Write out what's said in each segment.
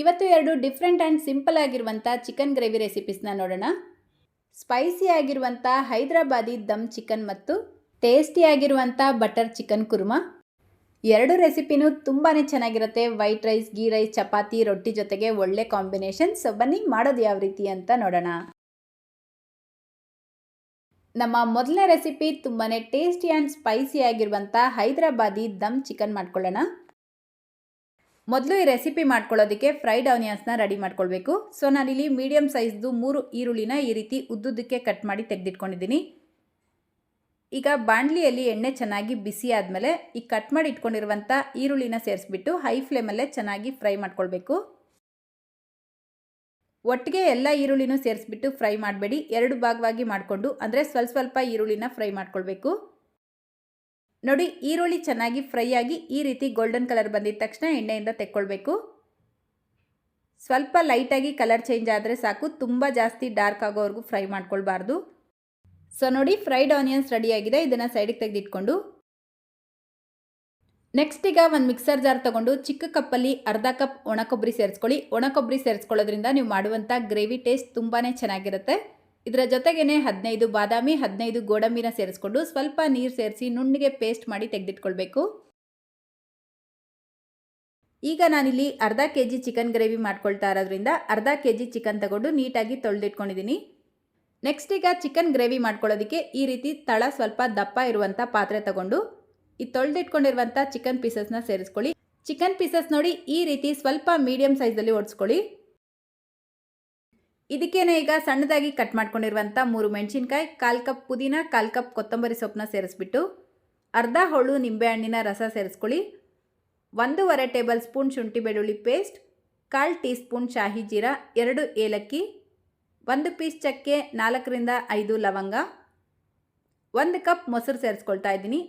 ಇವತ್ತು ಎರಡು different and simple ಆಗಿರುವಂಥ ಚಿಕನ್ ಗ್ರೇವಿ ರೆಸಿಪೀಸ್ನ ನೋಡೋಣ. ಸ್ಪೈಸಿ ಆಗಿರುವಂಥ ಹೈದ್ರಾಬಾದಿ ದಮ್ ಚಿಕನ್ ಮತ್ತು ಟೇಸ್ಟಿ ಆಗಿರುವಂಥ ಬಟರ್ ಚಿಕನ್ ಕುರ್ಮಾ. ಎರಡು ರೆಸಿಪಿನೂ ತುಂಬಾ ಚೆನ್ನಾಗಿರುತ್ತೆ. White rice ghee rice chapati, ರೊಟ್ಟಿ ಜೊತೆಗೆ ಒಳ್ಳೆ ಕಾಂಬಿನೇಷನ್ ಸೊ ಬನ್ನಿ ಮಾಡೋದು ಯಾವ ರೀತಿ ಅಂತ ನೋಡೋಣ. ನಮ್ಮ ಮೊದಲನೇ ರೆಸಿಪಿ ತುಂಬಾ ಟೇಸ್ಟಿ ಆ್ಯಂಡ್ ಸ್ಪೈಸಿ ಆಗಿರುವಂಥ ಹೈದ್ರಾಬಾದಿ ದಮ್ ಚಿಕನ್ ಮಾಡ್ಕೊಳ್ಳೋಣ. ಮೊದಲು ಈ ರೆಸಿಪಿ ಮಾಡ್ಕೊಳ್ಳೋದಕ್ಕೆ ಫ್ರೈಡ್ ಆನಿಯನ್ಸ್ನ ರೆಡಿ ಮಾಡ್ಕೊಳ್ಬೇಕು. ಸೊ ನಾನಿಲ್ಲಿ ಮೀಡಿಯಮ್ ಸೈಜ್ದು ಮೂರು ಈರುಳ್ಳಿನ ಈ ರೀತಿ ಉದ್ದುದ್ದಕ್ಕೆ ಕಟ್ ಮಾಡಿ ತೆಗೆದಿಟ್ಕೊಂಡಿದ್ದೀನಿ. ಈಗ ಬಾಣಲಿಯಲ್ಲಿ ಎಣ್ಣೆ ಚೆನ್ನಾಗಿ ಬಿಸಿ ಆದಮೇಲೆ ಈ ಕಟ್ ಮಾಡಿ ಇಟ್ಕೊಂಡಿರುವಂಥ ಈರುಳ್ಳಿನ ಸೇರಿಸ್ಬಿಟ್ಟು ಹೈ ಫ್ಲೇಮಲ್ಲೇ ಚೆನ್ನಾಗಿ ಫ್ರೈ ಮಾಡ್ಕೊಳ್ಬೇಕು. ಒಟ್ಟಿಗೆ ಎಲ್ಲ ಈರುಳ್ಳಿನೂ ಸೇರಿಸ್ಬಿಟ್ಟು ಫ್ರೈ ಮಾಡಬೇಡಿ. ಎರಡು ಭಾಗವಾಗಿ ಮಾಡಿಕೊಂಡು, ಅಂದರೆ ಸ್ವಲ್ಪ ಸ್ವಲ್ಪ ಈರುಳ್ಳಿನ ಫ್ರೈ ಮಾಡ್ಕೊಳ್ಬೇಕು. ನೋಡಿ, ಈರುಳ್ಳಿ ಚೆನ್ನಾಗಿ ಫ್ರೈ ಆಗಿ ಈ ರೀತಿ ಗೋಲ್ಡನ್ ಕಲರ್ ಬಂದಿದ ತಕ್ಷಣ ಎಣ್ಣೆಯಿಂದ ತೆಕ್ಕೊಳ್ಬೇಕು. ಸ್ವಲ್ಪ ಲೈಟಾಗಿ ಕಲರ್ ಚೇಂಜ್ ಆದರೆ ಸಾಕು, ತುಂಬ ಜಾಸ್ತಿ ಡಾರ್ಕ್ ಆಗೋವರೆಗೂ ಫ್ರೈ ಮಾಡ್ಕೊಳ್ಬಾರ್ದು. ಸೊ ನೋಡಿ ಫ್ರೈಡ್ ಆನಿಯನ್ಸ್ ರೆಡಿಯಾಗಿದೆ ಇದನ್ನು ಸೈಡಿಗೆ ತೆಗೆದಿಟ್ಕೊಂಡು. ನೆಕ್ಸ್ಟ್ ಈಗ ಒಂದು ಮಿಕ್ಸರ್ ಜಾರ್ ತೊಗೊಂಡು ಚಿಕ್ಕ ಕಪ್ಪಲ್ಲಿ ಅರ್ಧ ಕಪ್ ಒಣ ಕೊಬ್ಬರಿ ಸೇರಿಸ್ಕೊಳ್ಳಿ. ಒಣ ಕೊಬ್ಬರಿ ಸೇರಿಸ್ಕೊಳ್ಳೋದ್ರಿಂದ ನೀವು ಮಾಡುವಂಥ ಗ್ರೇವಿ ಟೇಸ್ಟ್ ತುಂಬಾ ಚೆನ್ನಾಗಿರುತ್ತೆ. ಇದರ ಜೊತೆಗೇ ಹದಿನೈದು ಬಾದಾಮಿ, ಹದಿನೈದು ಗೋಡಂಬಿನ ಸೇರಿಸ್ಕೊಂಡು ಸ್ವಲ್ಪ ನೀರು ಸೇರಿಸಿ ನುಣ್ಣಿಗೆ ಪೇಸ್ಟ್ ಮಾಡಿ ತೆಗೆದಿಟ್ಕೊಳ್ಬೇಕು. ಈಗ ನಾನಿಲ್ಲಿ ಅರ್ಧ ಕೆ ಜಿ ಚಿಕನ್ ಗ್ರೇವಿ ಮಾಡ್ಕೊಳ್ತಾ ಇರೋದ್ರಿಂದ ಅರ್ಧ ಕೆ ಜಿ ಚಿಕನ್ ತಗೊಂಡು ನೀಟಾಗಿ ತೊಳೆದಿಟ್ಕೊಂಡಿದ್ದೀನಿ ನೆಕ್ಸ್ಟ್ ಈಗ ಚಿಕನ್ ಗ್ರೇವಿ ಮಾಡ್ಕೊಳ್ಳೋದಕ್ಕೆ ಈ ರೀತಿ ತಳ ಸ್ವಲ್ಪ ದಪ್ಪ ಇರುವಂಥ ಪಾತ್ರೆ ತಗೊಂಡು ಈ ತೊಳೆದಿಟ್ಕೊಂಡಿರುವಂಥ ಚಿಕನ್ ಪೀಸಸ್ನ ಸೇರಿಸ್ಕೊಳ್ಳಿ. ಚಿಕನ್ ಪೀಸಸ್ ನೋಡಿ ಈ ರೀತಿ ಸ್ವಲ್ಪ ಮೀಡಿಯಮ್ ಸೈಜಲ್ಲಿ ಓಡಿಸ್ಕೊಳ್ಳಿ ಇದಕ್ಕೇನೆ ಈಗ ಸಣ್ಣದಾಗಿ ಕಟ್ ಮಾಡ್ಕೊಂಡಿರುವಂಥ ಮೂರು ಮೆಣಸಿನ್ಕಾಯಿ, ಕಾಲು ಕಪ್ ಪುದೀನ, ಕಾಲು ಕಪ್ ಕೊತ್ತಂಬರಿ ಸೊಪ್ಪನ್ನ ಸೇರಿಸ್ಬಿಟ್ಟು ಅರ್ಧ ಹೊಳು ನಿಂಬೆಹಣ್ಣಿನ ರಸ ಸೇರಿಸ್ಕೊಳ್ಳಿ. ಒಂದೂವರೆ ಟೇಬಲ್ ಸ್ಪೂನ್ ಶುಂಠಿ ಬೆಳ್ಳುಳ್ಳಿ ಪೇಸ್ಟ್, ಕಾಲು ಟೀ ಸ್ಪೂನ್ ಶಾಹಿ ಜೀರಾ, ಎರಡು ಏಲಕ್ಕಿ, ಒಂದು ಪೀಸ್ ಚಕ್ಕೆ, ನಾಲ್ಕರಿಂದ ಐದು ಲವಂಗ, ಒಂದು ಕಪ್ ಮೊಸರು ಸೇರಿಸ್ಕೊಳ್ತಾ ಇದ್ದೀನಿ.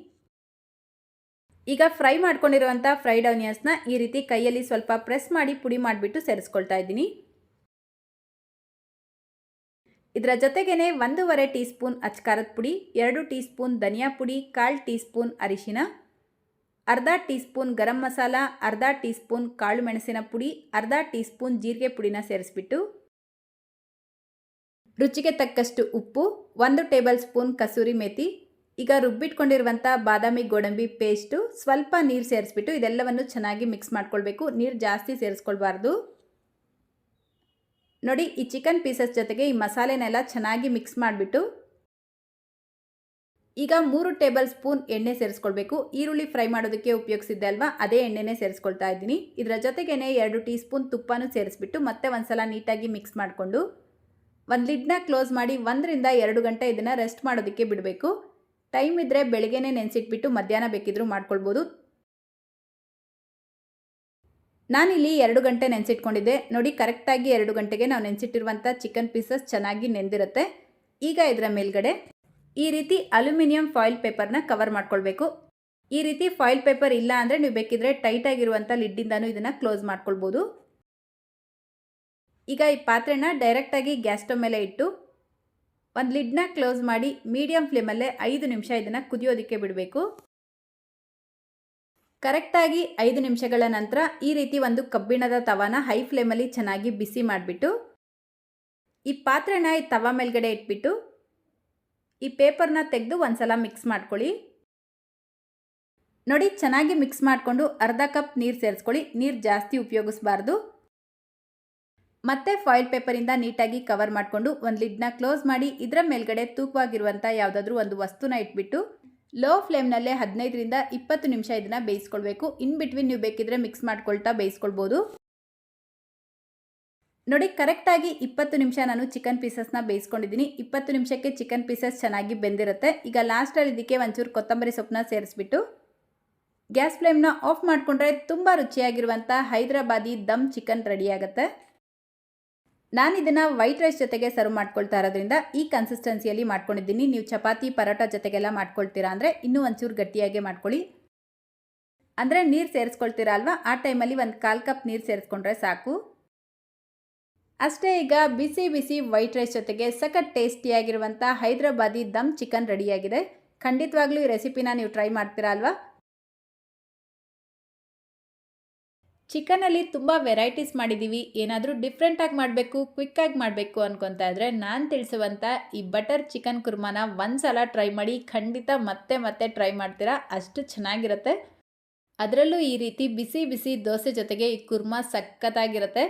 ಈಗ ಫ್ರೈ ಮಾಡ್ಕೊಂಡಿರುವಂಥ ಫ್ರೈಡ್ ಆನಿಯನ್ಸ್ನ ಈ ರೀತಿ ಕೈಯಲ್ಲಿ ಸ್ವಲ್ಪ ಪ್ರೆಸ್ ಮಾಡಿ ಪುಡಿ ಮಾಡಿಬಿಟ್ಟು ಸೇರಿಸ್ಕೊಳ್ತಾ ಇದ್ದೀನಿ. ಇದರ ಜೊತೆಗೇ ಒಂದೂವರೆ ಟೀ ಸ್ಪೂನ್ ಅಚ್ಕಾರದ ಪುಡಿ, ಎರಡು ಟೀ ಸ್ಪೂನ್ ಧನಿಯಾ ಪುಡಿ, ಕಾಲು ಟೀ ಸ್ಪೂನ್ ಅರಿಶಿನ, ಅರ್ಧ ಟೀ ಸ್ಪೂನ್ ಗರಂ ಮಸಾಲ, ಅರ್ಧ ಟೀ ಸ್ಪೂನ್ ಕಾಳು ಮೆಣಸಿನ ಪುಡಿ, ಅರ್ಧ ಟೀ ಸ್ಪೂನ್ ಜೀರಿಗೆ ಪುಡಿನ ಸೇರಿಸ್ಬಿಟ್ಟು ರುಚಿಗೆ ತಕ್ಕಷ್ಟು ಉಪ್ಪು, ಒಂದು ಟೇಬಲ್ ಸ್ಪೂನ್ ಕಸೂರಿ ಮೇಥಿ ಈಗ ರುಬ್ಬಿಟ್ಕೊಂಡಿರುವಂಥ ಬಾದಾಮಿ ಗೋಡಂಬಿ ಪೇಸ್ಟು ಸ್ವಲ್ಪ ನೀರು ಸೇರಿಸ್ಬಿಟ್ಟು ಇದೆಲ್ಲವನ್ನು ಚೆನ್ನಾಗಿ ಮಿಕ್ಸ್ ಮಾಡ್ಕೊಳ್ಬೇಕು. ನೀರು ಜಾಸ್ತಿ ಸೇರಿಸ್ಕೊಳ್ಬಾರ್ದು. ನೋಡಿ, ಈ ಚಿಕನ್ ಪೀಸಸ್ ಜೊತೆಗೆ ಈ ಮಸಾಲೆನೆಲ್ಲ ಚೆನ್ನಾಗಿ ಮಿಕ್ಸ್ ಮಾಡಿಬಿಟ್ಟು ಈಗ ಮೂರು ಟೇಬಲ್ ಸ್ಪೂನ್ ಎಣ್ಣೆ ಸೇರಿಸ್ಕೊಳ್ಬೇಕು. ಈರುಳ್ಳಿ ಫ್ರೈ ಮಾಡೋದಕ್ಕೆ ಉಪಯೋಗಿಸಿದ್ದೆ ಅಲ್ವಾ? ಅದೇ ಎಣ್ಣೆನೇ ಸೇರಿಸ್ಕೊಳ್ತಾ ಇದ್ದೀನಿ. ಇದರ ಜೊತೆಗೇ ಎರಡು ಟೀ ಸ್ಪೂನ್ ತುಪ್ಪನೂ ಸೇರಿಸ್ಬಿಟ್ಟು ಮತ್ತೆ ಒಂದ್ಸಲ ನೀಟಾಗಿ ಮಿಕ್ಸ್ ಮಾಡಿಕೊಂಡು ಒಂದು ಲಿಡ್ನ ಕ್ಲೋಸ್ ಮಾಡಿ ಒಂದರಿಂದ ಎರಡು ಗಂಟೆ ಇದನ್ನು ರೆಸ್ಟ್ ಮಾಡೋದಕ್ಕೆ ಬಿಡಬೇಕು. ಟೈಮ್ ಇದ್ದರೆ ಬೆಳಗ್ಗೆನೇ ನೆನೆಸಿಟ್ಬಿಟ್ಟು ಮಧ್ಯಾಹ್ನ ಬೇಕಿದ್ರೂ ಮಾಡ್ಕೊಳ್ಬೋದು. ನಾನಿಲ್ಲಿ ಎರಡು ಗಂಟೆ ನೆನೆಸಿಟ್ಕೊಂಡಿದ್ದೆ. ನೋಡಿ, ಕರೆಕ್ಟಾಗಿ ಎರಡು ಗಂಟೆಗೆ ನಾವು ನೆನೆಸಿಟ್ಟಿರುವಂಥ ಚಿಕನ್ ಪೀಸಸ್ ಚೆನ್ನಾಗಿ ನೆಂದಿರುತ್ತೆ. ಈಗ ಇದರ ಮೇಲ್ಗಡೆ ಈ ರೀತಿ ಅಲ್ಯೂಮಿನಿಯಂ ಫಾಯಿಲ್ ಪೇಪರ್ನ ಕವರ್ ಮಾಡ್ಕೊಳ್ಬೇಕು. ಈ ರೀತಿ ಫಾಯಿಲ್ ಪೇಪರ್ ಇಲ್ಲ ಅಂದರೆ ನೀವು ಬೇಕಿದ್ರೆ ಟೈಟಾಗಿರುವಂಥ ಲಿಡ್ಡಿಂದನೂ ಇದನ್ನು ಕ್ಲೋಸ್ ಮಾಡ್ಕೊಳ್ಬೋದು. ಈಗ ಈ ಪಾತ್ರೆನ ಡೈರೆಕ್ಟಾಗಿ ಗ್ಯಾಸ್ ಸ್ಟವ್ ಮೇಲೆ ಇಟ್ಟು ಒಂದು ಲಿಡ್ನ ಕ್ಲೋಸ್ ಮಾಡಿ ಮೀಡಿಯಂ ಫ್ಲೇಮಲ್ಲೇ ಐದು ನಿಮಿಷ ಇದನ್ನು ಕುದಿಯೋದಕ್ಕೆ ಬಿಡಬೇಕು. ಕರೆಕ್ಟಾಗಿ ಐದು ನಿಮಿಷಗಳ ನಂತರ ಈ ರೀತಿ ಒಂದು ಕಬ್ಬಿಣದ ತವಾನ ಹೈ ಫ್ಲೇಮಲ್ಲಿ ಚೆನ್ನಾಗಿ ಬಿಸಿ ಮಾಡಿಬಿಟ್ಟು, ಈ ಪಾತ್ರೆನ ಈ ತವ ಮೇಲ್ಗಡೆ ಇಟ್ಬಿಟ್ಟು, ಈ ಪೇಪರ್ನ ತೆಗೆದು ಒಂದ್ಸಲ ಮಿಕ್ಸ್ ಮಾಡ್ಕೊಳ್ಳಿ. ನೋಡಿ, ಚೆನ್ನಾಗಿ ಮಿಕ್ಸ್ ಮಾಡಿಕೊಂಡು ಅರ್ಧ ಕಪ್ ನೀರು ಸೇರಿಸ್ಕೊಳ್ಳಿ. ನೀರು ಜಾಸ್ತಿ ಉಪಯೋಗಿಸ್ಬಾರ್ದು. ಮತ್ತೆ ಫಾಯಿಲ್ ಪೇಪರಿಂದ ನೀಟಾಗಿ ಕವರ್ ಮಾಡಿಕೊಂಡು ಒಂದು ಲಿಡ್ನ ಕ್ಲೋಸ್ ಮಾಡಿ, ಇದರ ಮೇಲ್ಗಡೆ ತೂಕವಾಗಿರುವಂಥ ಯಾವುದಾದ್ರೂ ಒಂದು ವಸ್ತುನ ಇಟ್ಬಿಟ್ಟು ಲೋ ಫ್ಲೇಮ್ನಲ್ಲೇ ಹದಿನೈದರಿಂದ ಇಪ್ಪತ್ತು ನಿಮಿಷ ಇದನ್ನು ಬೇಯಿಸ್ಕೊಳ್ಬೇಕು. ಇನ್ ಬಿಟ್ವೀನ್ ನೀವು ಬೇಕಿದ್ರೆ ಮಿಕ್ಸ್ ಮಾಡ್ಕೊಳ್ತಾ ಬೇಯಿಸ್ಕೊಳ್ಬೋದು. ನೋಡಿ, ಕರೆಕ್ಟಾಗಿ ಇಪ್ಪತ್ತು ನಿಮಿಷ ನಾನು ಚಿಕನ್ ಪೀಸಸ್ನ ಬೇಯಿಸ್ಕೊಂಡಿದ್ದೀನಿ. ಇಪ್ಪತ್ತು ನಿಮಿಷಕ್ಕೆ ಚಿಕನ್ ಪೀಸಸ್ ಚೆನ್ನಾಗಿ ಬೆಂದಿರುತ್ತೆ. ಈಗ ಲಾಸ್ಟಲ್ಲಿ ಇದಕ್ಕೆ ಒಂಚೂರು ಕೊತ್ತಂಬರಿ ಸೊಪ್ಪನ್ನ ಸೇರಿಸ್ಬಿಟ್ಟು ಗ್ಯಾಸ್ ಫ್ಲೇಮ್ನ ಆಫ್ ಮಾಡಿಕೊಂಡ್ರೆ ತುಂಬ ರುಚಿಯಾಗಿರುವಂಥ ಹೈದ್ರಾಬಾದಿ ದಮ್ ಚಿಕನ್ ರೆಡಿ ಆಗುತ್ತೆ. ನಾನು ಇದನ್ನು ವೈಟ್ ರೈಸ್ ಜೊತೆಗೆ ಸರ್ವ್ ಮಾಡ್ಕೊಳ್ತಾ ಇರೋದ್ರಿಂದ ಈ ಕನ್ಸಿಸ್ಟೆನ್ಸಿಯಲ್ಲಿ ಮಾಡ್ಕೊಂಡಿದ್ದೀನಿ. ನೀವು ಚಪಾತಿ, ಪರೋಟ ಜೊತೆಗೆಲ್ಲ ಮಾಡ್ಕೊಳ್ತೀರಾ ಅಂದರೆ ಇನ್ನೂ ಒಂಚೂರು ಗಟ್ಟಿಯಾಗಿ ಮಾಡ್ಕೊಳ್ಳಿ. ಅಂದರೆ ನೀರು ಸೇರಿಸ್ಕೊಳ್ತೀರಾ ಅಲ್ವಾ? ಆ ಟೈಮಲ್ಲಿ ಒಂದು ಕಾಲು ಕಪ್ ನೀರು ಸೇರಿಸ್ಕೊಂಡ್ರೆ ಸಾಕು. ಅಷ್ಟೇ ಈಗ ಬಿಸಿ ಬಿಸಿ ವೈಟ್ ರೈಸ್ ಜೊತೆಗೆ ಸಖತ್ ಟೇಸ್ಟಿಯಾಗಿರುವಂಥ ಹೈದ್ರಾಬಾದಿ ದಮ್ ಚಿಕನ್ ರೆಡಿಯಾಗಿದೆ. ಖಂಡಿತವಾಗ್ಲೂ ಈ ರೆಸಿಪಿನ ನೀವು ಟ್ರೈ ಮಾಡ್ತೀರಾ ಅಲ್ವಾ? ಚಿಕನಲ್ಲಿ ತುಂಬ ವೆರೈಟೀಸ್ ಮಾಡಿದ್ದೀವಿ ಏನಾದರೂ ಡಿಫ್ರೆಂಟಾಗಿ ಮಾಡಬೇಕು ಕ್ವಿಕ್ಕಾಗಿ ಮಾಡಬೇಕು ಅನ್ಕೊತಾ ಇದ್ರೆ ನಾನು ತಿಳಿಸುವಂಥ ಈ ಬಟರ್ ಚಿಕನ್ ಕುರ್ಮಾನ ಒಂದು ಸಲ ಟ್ರೈ ಮಾಡಿ ಖಂಡಿತ ಮತ್ತೆ ಮತ್ತೆ ಟ್ರೈ ಮಾಡ್ತೀರಾ. ಅಷ್ಟು ಚೆನ್ನಾಗಿರುತ್ತೆ. ಅದರಲ್ಲೂ ಈ ರೀತಿ ಬಿಸಿ ಬಿಸಿ ದೋಸೆ ಜೊತೆಗೆ ಈ ಕುರ್ಮಾ ಸಖತ್ತಾಗಿರುತ್ತೆ.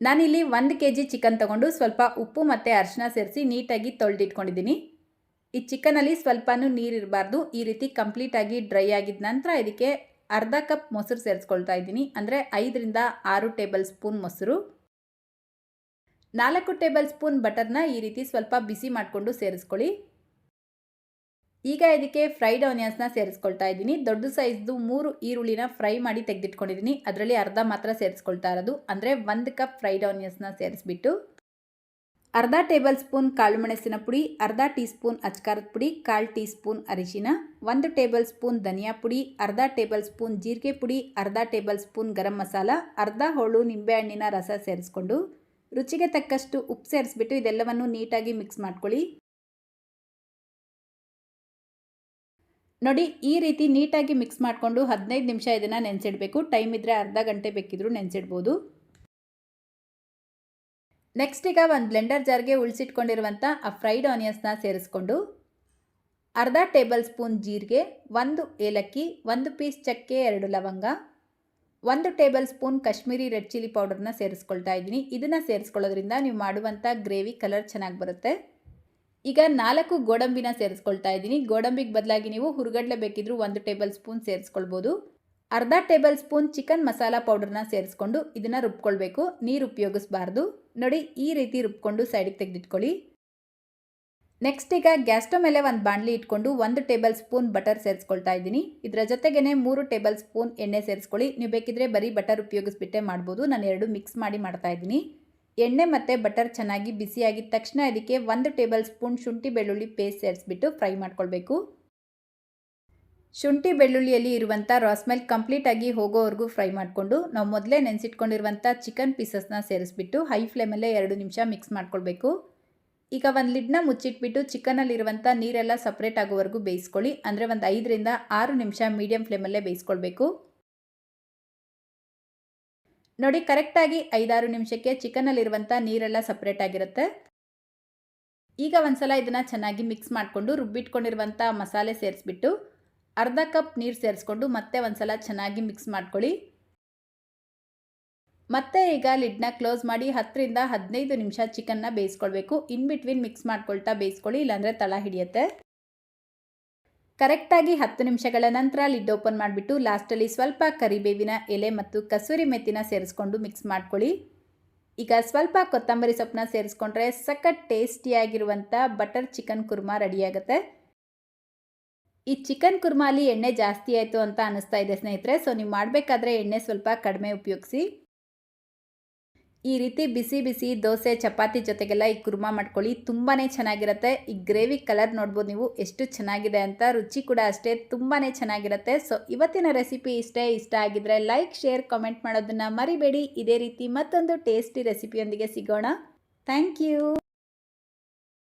ನಾನಿಲ್ಲಿ ಒಂದು ಕೆ ಜಿ ಚಿಕನ್ ತಗೊಂಡು ಸ್ವಲ್ಪ ಉಪ್ಪು ಮತ್ತು ಅರಿಶಿನ ಸೇರಿಸಿ ನೀಟಾಗಿ ತೊಳೆದಿಟ್ಕೊಂಡಿದ್ದೀನಿ. ಈ ಚಿಕನಲ್ಲಿ ಸ್ವಲ್ಪನೂ ನೀರಿರಬಾರ್ದು ಈ ರೀತಿ ಕಂಪ್ಲೀಟಾಗಿ ಡ್ರೈ ಆಗಿದ ನಂತರ ಇದಕ್ಕೆ ಅರ್ಧ ಕಪ್ ಮೊಸರು ಸೇರಿಸ್ಕೊಳ್ತಾ ಇದ್ದೀನಿ. ಅಂದರೆ ಐದರಿಂದ ಆರು ಟೇಬಲ್ ಸ್ಪೂನ್ ಮೊಸರು. ನಾಲ್ಕು ಟೇಬಲ್ ಸ್ಪೂನ್ ಬಟರ್ನ ಈ ರೀತಿ ಸ್ವಲ್ಪ ಬಿಸಿ ಮಾಡಿಕೊಂಡು ಸೇರಿಸ್ಕೊಳ್ಳಿ. ಈಗ ಇದಕ್ಕೆ ಫ್ರೈಡ್ ಆನಿಯನ್ಸ್ನ ಸೇರಿಸ್ಕೊಳ್ತಾ ಇದ್ದೀನಿ. ದೊಡ್ಡ ಸೈಜ್ದು ಮೂರು ಈರುಳ್ಳಿನ ಫ್ರೈ ಮಾಡಿ ತೆಗೆದಿಟ್ಕೊಂಡಿದ್ದೀನಿ. ಅದರಲ್ಲಿ ಅರ್ಧ ಮಾತ್ರ ಸೇರಿಸ್ಕೊಳ್ತಾ ಇರೋದು. ಅಂದರೆ ಒಂದು ಕಪ್ ಫ್ರೈಡ್ ಆನಿಯನ್ಸ್ನ ಸೇರಿಸ್ಬಿಟ್ಟು ಅರ್ಧ ಟೇಬಲ್ ಸ್ಪೂನ್ ಕಾಳು ಮೆಣಸಿನ ಪುಡಿ, ಅರ್ಧ ಟೀ ಸ್ಪೂನ್ ಅಚ್ಕಾರದ ಪುಡಿ, ಕಾಲು ಟೀ ಸ್ಪೂನ್ ಅರಿಶಿನ, ಒಂದು ಟೇಬಲ್ ಸ್ಪೂನ್ ಧನಿಯಾ ಪುಡಿ, ಅರ್ಧ ಟೇಬಲ್ ಸ್ಪೂನ್ ಜೀರಿಗೆ ಪುಡಿ, ಅರ್ಧ ಟೇಬಲ್ ಸ್ಪೂನ್ ಗರಂ ಮಸಾಲ, ಅರ್ಧ ಹೋಳು ನಿಂಬೆಹಣ್ಣಿನ ರಸ ಸೇರಿಸ್ಕೊಂಡು ರುಚಿಗೆ ತಕ್ಕಷ್ಟು ಉಪ್ಪು ಸೇರಿಸ್ಬಿಟ್ಟು ಇದೆಲ್ಲವನ್ನು ನೀಟಾಗಿ ಮಿಕ್ಸ್ ಮಾಡ್ಕೊಳ್ಳಿ. ನೋಡಿ, ಈ ರೀತಿ ನೀಟಾಗಿ ಮಿಕ್ಸ್ ಮಾಡಿಕೊಂಡು ಹದಿನೈದು ನಿಮಿಷ ಇದನ್ನು ನೆನೆಸಿಡಬೇಕು. ಟೈಮ್ ಇದ್ದರೆ ಅರ್ಧ ಗಂಟೆ ಬೇಕಿದ್ರೂ ನೆನೆಸಿಡ್ಬೋದು. ನೆಕ್ಸ್ಟ್ ಈಗ ಒಂದು ಬ್ಲೆಂಡರ್ ಜಾರ್ಗೆ ಉಳಿಸಿಟ್ಕೊಂಡಿರುವಂಥ ಆ ಫ್ರೈಡ್ ಆನಿಯನ್ಸ್ನ ಸೇರಿಸ್ಕೊಂಡು ಅರ್ಧ ಟೇಬಲ್ ಸ್ಪೂನ್ ಜೀರಿಗೆ, ಒಂದು ಏಲಕ್ಕಿ, ಒಂದು ಪೀಸ್ ಚಕ್ಕೆ, ಎರಡು ಲವಂಗ, ಒಂದು table spoon Kashmiri red chilli ಪೌಡರ್ನ ಸೇರಿಸ್ಕೊಳ್ತಾ ಇದ್ದೀನಿ. ಇದನ್ನು ಸೇರಿಸ್ಕೊಳ್ಳೋದ್ರಿಂದ ನೀವು ಮಾಡುವಂಥ ಗ್ರೇವಿ ಕಲರ್ ಚೆನ್ನಾಗಿ ಬರುತ್ತೆ. ಈಗ ನಾಲ್ಕು ಗೋಡಂಬಿನ ಸೇರಿಸ್ಕೊಳ್ತಾ ಇದ್ದೀನಿ. ಗೋಡಂಬಿಗೆ ಬದಲಾಗಿ ನೀವು ಹುರುಗಡ್ಲೆ ಬೇಕಿದ್ರೂ ಒಂದು ಟೇಬಲ್ ಸ್ಪೂನ್ ಸೇರಿಸ್ಕೊಳ್ಬೋದು. ಅರ್ಧ ಟೇಬಲ್ ಸ್ಪೂನ್ ಚಿಕನ್ ಮಸಾಲ ಪೌಡರ್ನ ಸೇರಿಸ್ಕೊಂಡು ಇದನ್ನು ರುಬ್ಕೊಳ್ಬೇಕು. ನೀರು ಉಪಯೋಗಿಸ್ಬಾರ್ದು. ನೋಡಿ, ಈ ರೀತಿ ರುಬ್ಕೊಂಡು ಸೈಡಿಗೆ ತೆಗೆದಿಟ್ಕೊಳ್ಳಿ. ನೆಕ್ಸ್ಟ್ ಈಗ ಗ್ಯಾಸ್ಟೋ ಮೇಲೆ ಒಂದು ಬಾಣಲಿ ಇಟ್ಕೊಂಡು ಒಂದು ಟೇಬಲ್ ಸ್ಪೂನ್ ಬಟರ್ ಸೇರಿಸ್ಕೊಳ್ತಾ ಇದ್ದೀನಿ. ಇದರ ಜೊತೆಗೇ ಮೂರು ಟೇಬಲ್ ಸ್ಪೂನ್ ಎಣ್ಣೆ ಸೇರಿಸ್ಕೊಳ್ಳಿ. ನೀವು ಬೇಕಿದ್ರೆ ಬರೀ ಬಟರ್ ಉಪಯೋಗಿಸ್ಬಿಟ್ಟೆ ಮಾಡ್ಬೋದು. ನಾನು ಎರಡು ಮಿಕ್ಸ್ ಮಾಡಿ ಮಾಡ್ತಾ ಇದ್ದೀನಿ. ಎಣ್ಣೆ ಮತ್ತು ಬಟರ್ ಚೆನ್ನಾಗಿ ಬಿಸಿಯಾಗಿದ್ದ ತಕ್ಷಣ ಇದಕ್ಕೆ ಒಂದು ಟೇಬಲ್ ಸ್ಪೂನ್ ಶುಂಠಿ ಬೆಳ್ಳುಳ್ಳಿ ಪೇಸ್ಟ್ ಸೇರಿಸ್ಬಿಟ್ಟು ಫ್ರೈ ಮಾಡ್ಕೊಳ್ಬೇಕು. ಶುಂಠಿ ಬೆಳ್ಳುಳ್ಳಿಯಲ್ಲಿ ಇರುವಂಥ ರಾಸ್ಮೆಲ್ ಕಂಪ್ಲೀಟಾಗಿ ಹೋಗೋವರೆಗೂ ಫ್ರೈ ಮಾಡಿಕೊಂಡು, ನಾವು ಮೊದಲೇ ನೆನೆಸಿಟ್ಕೊಂಡಿರುವಂಥ ಚಿಕನ್ ಪೀಸಸ್ನ ಸೇರಿಸ್ಬಿಟ್ಟು ಹೈ ಫ್ಲೇಮಲ್ಲೇ ಎರಡು ನಿಮಿಷ ಮಿಕ್ಸ್ ಮಾಡ್ಕೊಳ್ಬೇಕು. ಈಗ ಒಂದು ಲಿಡ್ನ ಮುಚ್ಚಿಟ್ಬಿಟ್ಟು ಚಿಕನಲ್ಲಿರುವಂಥ ನೀರೆಲ್ಲ ಸಪ್ರೇಟ್ ಆಗೋವರೆಗೂ ಬೇಯಿಸ್ಕೊಳ್ಳಿ. ಅಂದರೆ ಒಂದು ಐದರಿಂದ ಆರು ನಿಮಿಷ ಮೀಡಿಯಂ ಫ್ಲೇಮಲ್ಲೇ ಬೇಯಿಸ್ಕೊಳ್ಬೇಕು. ನೋಡಿ ಕರೆಕ್ಟಾಗಿ ಐದಾರು ನಿಮಿಷಕ್ಕೆ ಚಿಕನಲ್ಲಿರುವಂಥ ನೀರೆಲ್ಲ ಸಪ್ರೇಟ್ ಆಗಿರುತ್ತೆ. ಈಗ ಒಂದು ಸಲ ಇದನ್ನು ಚೆನ್ನಾಗಿ ಮಿಕ್ಸ್ ಮಾಡಿಕೊಂಡು ರುಬ್ಬಿಟ್ಕೊಂಡಿರುವಂಥ ಮಸಾಲೆ ಸೇರಿಸ್ಬಿಟ್ಟು ಅರ್ಧ ಕಪ್ ನೀರು ಸೇರಿಸ್ಕೊಂಡು ಮತ್ತೆ ಒಂದ್ಸಲ ಚೆನ್ನಾಗಿ ಮಿಕ್ಸ್ ಮಾಡ್ಕೊಳ್ಳಿ. ಮತ್ತೆ ಈಗ ಲಿಡ್ನ ಕ್ಲೋಸ್ ಮಾಡಿ ಹತ್ತರಿಂದ ಹದಿನೈದು ನಿಮಿಷ ಚಿಕನ್ನ ಬೇಯಿಸ್ಕೊಳ್ಬೇಕು. ಇನ್ ಬಿಟ್ವೀನ್ ಮಿಕ್ಸ್ ಮಾಡ್ಕೊಳ್ತಾ ಬೇಯಿಸ್ಕೊಳ್ಳಿ, ಇಲ್ಲಾಂದರೆ ತಳ ಹಿಡಿಯುತ್ತೆ. ಕರೆಕ್ಟಾಗಿ ಹತ್ತು ನಿಮಿಷಗಳ ನಂತರ ಲಿಡ್ ಓಪನ್ ಮಾಡಿಬಿಟ್ಟು ಲಾಸ್ಟಲ್ಲಿ ಸ್ವಲ್ಪ ಕರಿಬೇವಿನ ಎಲೆ ಮತ್ತು ಕಸೂರಿ ಮೆತ್ತಿನ ಸೇರಿಸ್ಕೊಂಡು ಮಿಕ್ಸ್ ಮಾಡ್ಕೊಳ್ಳಿ. ಈಗ ಸ್ವಲ್ಪ ಕೊತ್ತಂಬರಿ ಸೊಪ್ಪನ್ನ ಸೇರಿಸ್ಕೊಂಡ್ರೆ ಸಖತ್ ಟೇಸ್ಟಿಯಾಗಿರುವಂಥ ಬಟರ್ ಚಿಕನ್ ಕುರ್ಮಾ ರೆಡಿಯಾಗುತ್ತೆ ಈ ಚಿಕನ್ ಕುರ್ಮಾಲಿ ಎಣ್ಣೆ ಜಾಸ್ತಿ ಆಯಿತು ಅಂತ ಅನಿಸ್ತಾ ಇದೆ ಸ್ನೇಹಿತರೆ, ಸೊ ನೀವು ಮಾಡಬೇಕಾದ್ರೆ ಎಣ್ಣೆ ಸ್ವಲ್ಪ ಕಡಿಮೆ ಉಪಯೋಗಿಸಿ. ಈ ರೀತಿ ಬಿಸಿ ಬಿಸಿ ದೋಸೆ, ಚಪಾತಿ ಜೊತೆಗೆಲ್ಲ ಈ ಕುರ್ಮಾ ಮಾಡ್ಕೊಳ್ಳಿ ತುಂಬಾ ಚೆನ್ನಾಗಿರುತ್ತೆ. ಈ ಗ್ರೇವಿ ಕಲರ್ ನೋಡ್ಬೋದು ನೀವು, ಎಷ್ಟು ಚೆನ್ನಾಗಿದೆ ಅಂತ, ರುಚಿ ಕೂಡ ಅಷ್ಟೇ ತುಂಬಾ ಚೆನ್ನಾಗಿರುತ್ತೆ. ಸೊ ಇವತ್ತಿನ ರೆಸಿಪಿ ಇಷ್ಟೇ, ಇಷ್ಟ ಆಗಿದ್ರೆ ಲೈಕ್, ಶೇರ್, ಕಾಮೆಂಟ್ ಮಾಡೋದನ್ನು ಮರಿಬೇಡಿ. ಇದೇ ರೀತಿ ಮತ್ತೊಂದು ಟೇಸ್ಟಿ ರೆಸಿಪಿಯೊಂದಿಗೆ ಸಿಗೋಣ. Thank you!